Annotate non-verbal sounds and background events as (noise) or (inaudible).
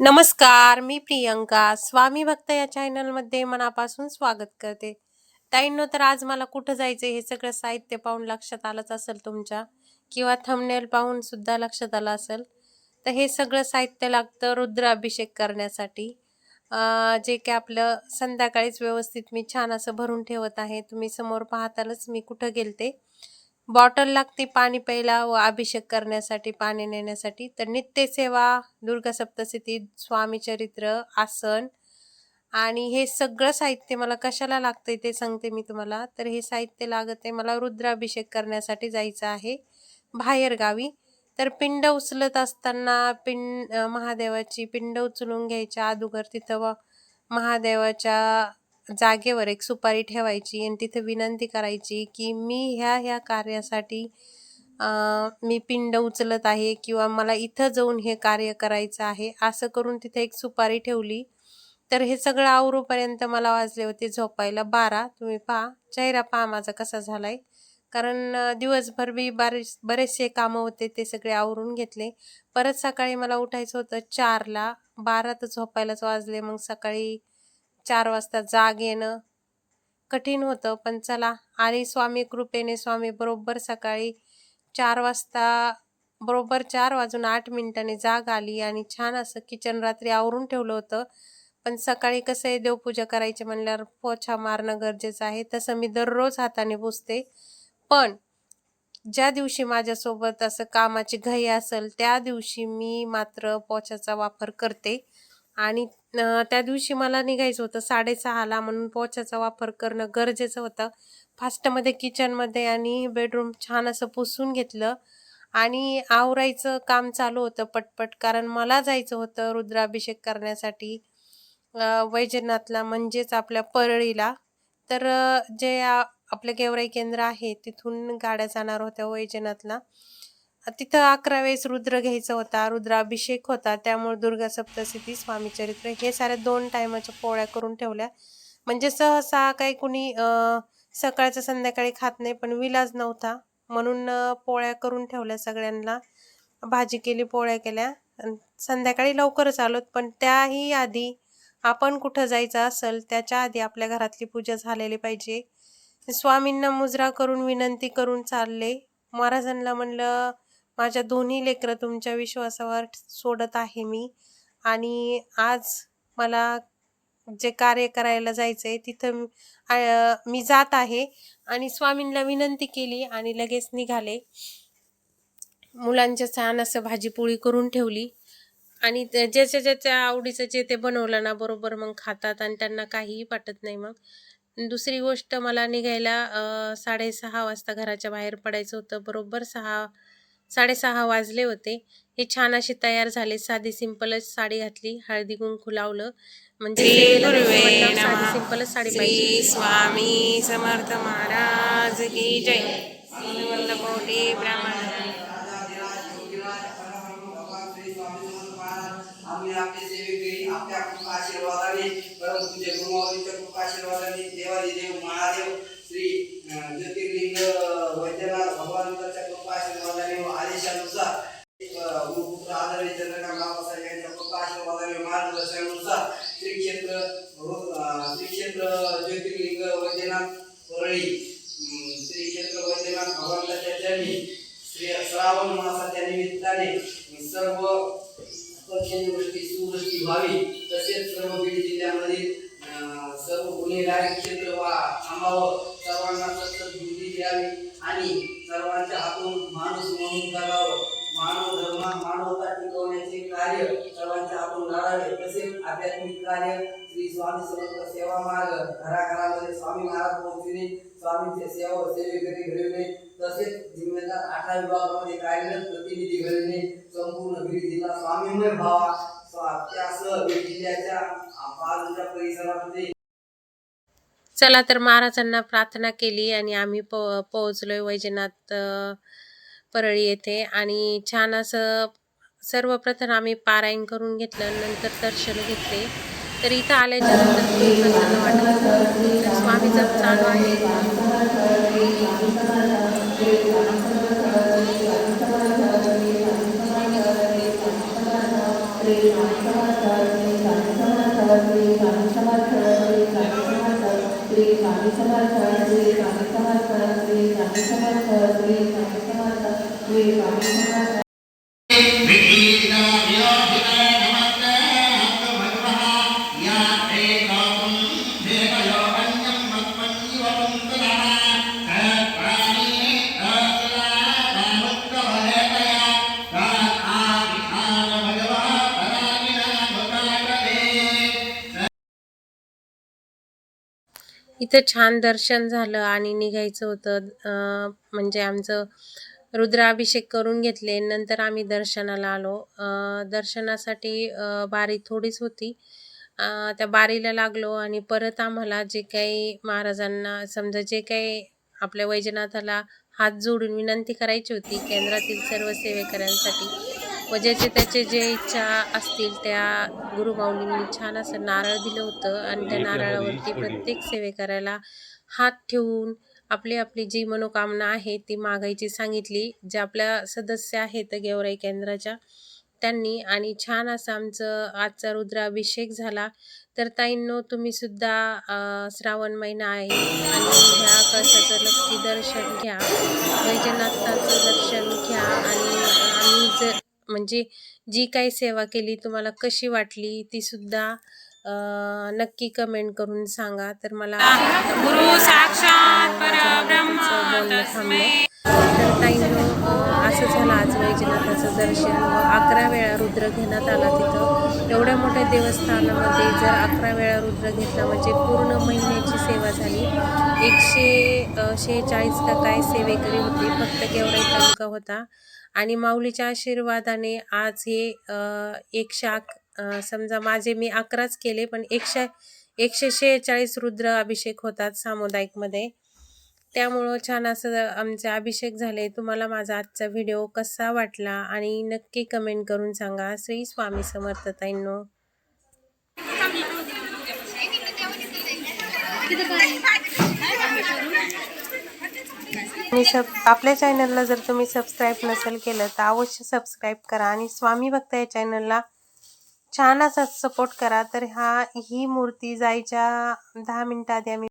नमस्कार मी प्रियंका. स्वामी भक्त या चॅनलमध्ये मनापासून स्वागत करते. ताईंनो तर आज मला कुठं जायचं हे सगळं साहित्य पाहून लक्षात आलंच असेल तुमच्या किंवा थंबनेल पाहून सुद्धा लक्षात आलं असेल. तर हे सगळं साहित्य लागतं रुद्राभिषेक करण्यासाठी. जे की आपलं संध्याकाळीच व्यवस्थित मी छान असं भरून ठेवत आहे. तुम्ही समोर पाहतालच मी कुठं गेलते. बॉटल लागते पाणी प्यायला व अभिषेक करण्यासाठी पाणी नेण्यासाठी. तर नित्यसेवा दुर्गा सप्तशती स्वामी चरित्र आसन आणि हे सगळं साहित्य मला कशाला लागतंय ते सांगते मी तुम्हाला. तर हे साहित्य लागत आहे मला रुद्राभिषेक करण्यासाठी जायचं आहे बाहेर गावी. तर पिंड उचलत असताना पिंड महादेवाची पिंड उचलून घ्यायच्या अगोदर तिथं महादेवाच्या जागेवर एक सुपारी ठेवायची आणि तिथे विनंती करायची की मी ह्या ह्या कार्यासाठी मी पिंड उचलत आहे किंवा मला इथं जाऊन हे कार्य करायचं आहे असं करून तिथे एक सुपारी ठेवली. तर हे सगळं आवरूपर्यंत मला वाजले होते झोपायला. बारा तुम्ही पहा चेहरा पहा माझा कसा झालाय. कारण दिवसभर मी बरेच बरेचसे कामं होते ते सगळे आवरून घेतले. परत सकाळी मला उठायचं होतं चारला. बारा तर झोपायलाच वाजले. मग सकाळी चार वाजता जाग येणं कठीण होतं पण चला आणि स्वामी कृपेने स्वामी बरोबर सकाळी चार वाजता बरोबर चार वाजून आठ मिनिटांनी जाग आली आणि छान असं किचन रात्री आवरून ठेवलं होतं. पण सकाळी कसं आहे देवपूजा करायची म्हणल्यावर पोछा मारणं गरजेचं आहे तसं मी दररोज हाताने पुसते. पण ज्या दिवशी माझ्यासोबत असं कामाची घाई असेल त्या दिवशी मी मात्र पोछाचा वापर करते. आणि त्या दिवशी मला निघायचं होतं साडेसहाला म्हणून पोछाचा वापर करणं गरजेचं होतं. फास्टमध्ये किचनमध्ये आणि बेडरूम छान असं पुसून घेतलं आणि आवरायचं काम चालू होतं पटपट कारण मला जायचं होतं रुद्राभिषेक करण्यासाठी वैजनाथला म्हणजेच आपल्या परळीला. तर जे आपलं गेवराई केंद्र आहे तिथून गाड्या जाणार होत्या वैजनाथला. तिथं अकरा वेळेस रुद्र घ्यायचा होता रुद्राभिषेक होता त्यामुळे दुर्गा सप्तशती स्वामी चरित्र हे साऱ्या दोन टायमाच्या पोळ्या करून ठेवल्या. म्हणजे सहसा काही कुणी सकाळचं संध्याकाळी खात नाही पण विलाज नव्हता. म्हणून पोळ्या करून ठेवल्या सगळ्यांना. भाजी केली पोळ्या केल्या. संध्याकाळी लवकरच आलोत पण त्याही आधी आपण कुठं जायचं असेल त्याच्या आधी आपल्या घरातली पूजा झालेली पाहिजे. स्वामींना मुजरा करून विनंती करून चालले. महाराजांना म्हणलं माझ्या दोन्ही लेकरं तुमच्या विश्वासावर सोडत आहे मी. आणि आज मला जे कार्य करायला जायचं आहे तिथं मी- जात आहे. आणि स्वामींना विनंती केली आणि लगेच निघाले. मुलांच्या छान असं भाजीपोळी करून ठेवली. आणि ज्याच्या ज्याच्या आवडीचं जे ते बनवलं ना बरोबर मग खातात आणि त्यांना काहीही वाटत नाही मग. दुसरी गोष्ट मला निघायला साडेसहा वाजता घराच्या बाहेर पडायचं होतं. बरोबर सहा साडेसहा वाजले होते. हे छान अशी तयार झाले. साधी सिंपलच साडी घातली. हळदी कुंकू लावलं. म्हणजे साधी सिंपलच साडी पाहिजे. स्वामी समर्थ महाराज की जय. कोटी ब्राह्मण. आम्ही आपले सेवेकरी आपल्या कृपा आशीर्वादाने परम पूज्य गुरुमाऊलीच्या कृपा आशीर्वादाने देवादी देव महादेव श्री ज्योतिर्लिंग गुरुपुत्र आदरणीय चंद्रकांत बाबासाहेब यांच्या कृपा आशीर्वादाने मार्गदर्शनानुसार श्री क्षेत्र श्री क्षेत्र ज्योतिर्लिंग वैद्यनाथ परळी श्री क्षेत्र वैद्यनाथ भगवंताच्या चरणी श्री श्रावण मासाच्या निमित्ताने सर्व पक्षांची सुवृष्टी व्हावी. तसेच सर्व बीड जिल्ह्यामधील सर्व गुन्हेगारी क्षेत्र वा थांबावं. आध्यात्मिक कार्य श्री स्वामी समर्थ सेवा मार्ग. घराघरामध्ये स्वामी महाराज पोहोचविणे स्वामींचे सेवा सेवेकरी घडविणे तसेच जिम्मेदार अठरा विभागामध्ये कार्यरत प्रतिनिधी घडविणे संपूर्ण बीड जिल्हा स्वामीमय भावा त्यासह बीड जिल्ह्याच्या बाजूच्या परिसरामध्ये चला तर महाराजांना प्रार्थना केली आणि आम्ही पो पोहोचलोय वैजनाथ परळी येथे. आणि छान असं सर्वप्रथम आम्ही पारायण करून घेतलं नंतर दर्शन घेतले. तर इथं आल्याच्यानंतर खूप प्रसन्न वाटत स्वामी जप चालू आहे. इथं छान दर्शन झालं आणि निघायचं होतं. म्हणजे आमचं रुद्राभिषेक करून घेतले. नंतर आम्ही दर्शनाला आलो. दर्शनासाठी बारी थोडीच होती. त्या बारीला लागलो आणि परत आम्हाला जे काही महाराजांना समजा जे काही आपल्या वैजनाथाला हात जोडून विनंती करायची होती केंद्रातील सर्व सेवेकऱ्यांसाठी व ज्याचे त्याचे जे इच्छा असतील त्या गुरुमाऊलींनी छान असं नारळ दिलं होतं. आणि त्या नारळावरती प्रत्येक सेवेकऱ्याला हात ठेवून आपली आपली जी मनोकामना आहे ती मागायची सांगितली. जे आपल्या सदस्य आहेत गेवराई केंद्राच्या त्यांनी आणि छान असं आमचं आजचा रुद्राभिषेक झाला. तर ताईंनो तुम्ही सुद्धा श्रावण महिना आहे आणि ह्या कळसाचं नक्की दर्शन घ्या. वैजनाथाचं दर्शन घ्या आणि आम्ही जर म्हणजे जी काही सेवा केली तुम्हाला कशी वाटली ती सुद्धा अं, नक्की कमेंट करून सांगा. तर मला गुरु साक्षात तर ताईंनो अं, असं झालं आज वैजनाथाचं दर्शन. व अकरा वेळा रुद्र घेण्यात आला तिथं. एवढ्या मोठ्या देवस्थानामध्ये जर अकरा वेळा रुद्र घेतला म्हणजे पूर्ण महिन्याची सेवा झाली. एकशे शेहेचाळीस का काय सेवेकरी होते फक्त गेवराई तालुका होता. आणि माऊलीच्या आशीर्वादाने आज हे एकशे अक समजा माझे मी अकराच केले पण एकशे एकशे शेहेचाळीस रुद्र अभिषेक होतात सामुदायिकमध्ये. त्यामुळं छान असं आमचे अभिषेक झाले. तुम्हाला माझा आजचा व्हिडिओ कसा वाटला आणि नक्की कमेंट करून सांगा. श्री स्वामी समर्थ ताईंनो. (laughs) आणि सब आपल्या चॅनलला जर तुम्ही सबस्क्राईब नसेल केलं तर अवश्य सबस्क्राईब करा आणि स्वामी भक्त या चॅनलला छान असा सपोर्ट करा. तर हा ही मूर्ती जायच्या दहा मिनटं आधी आम्ही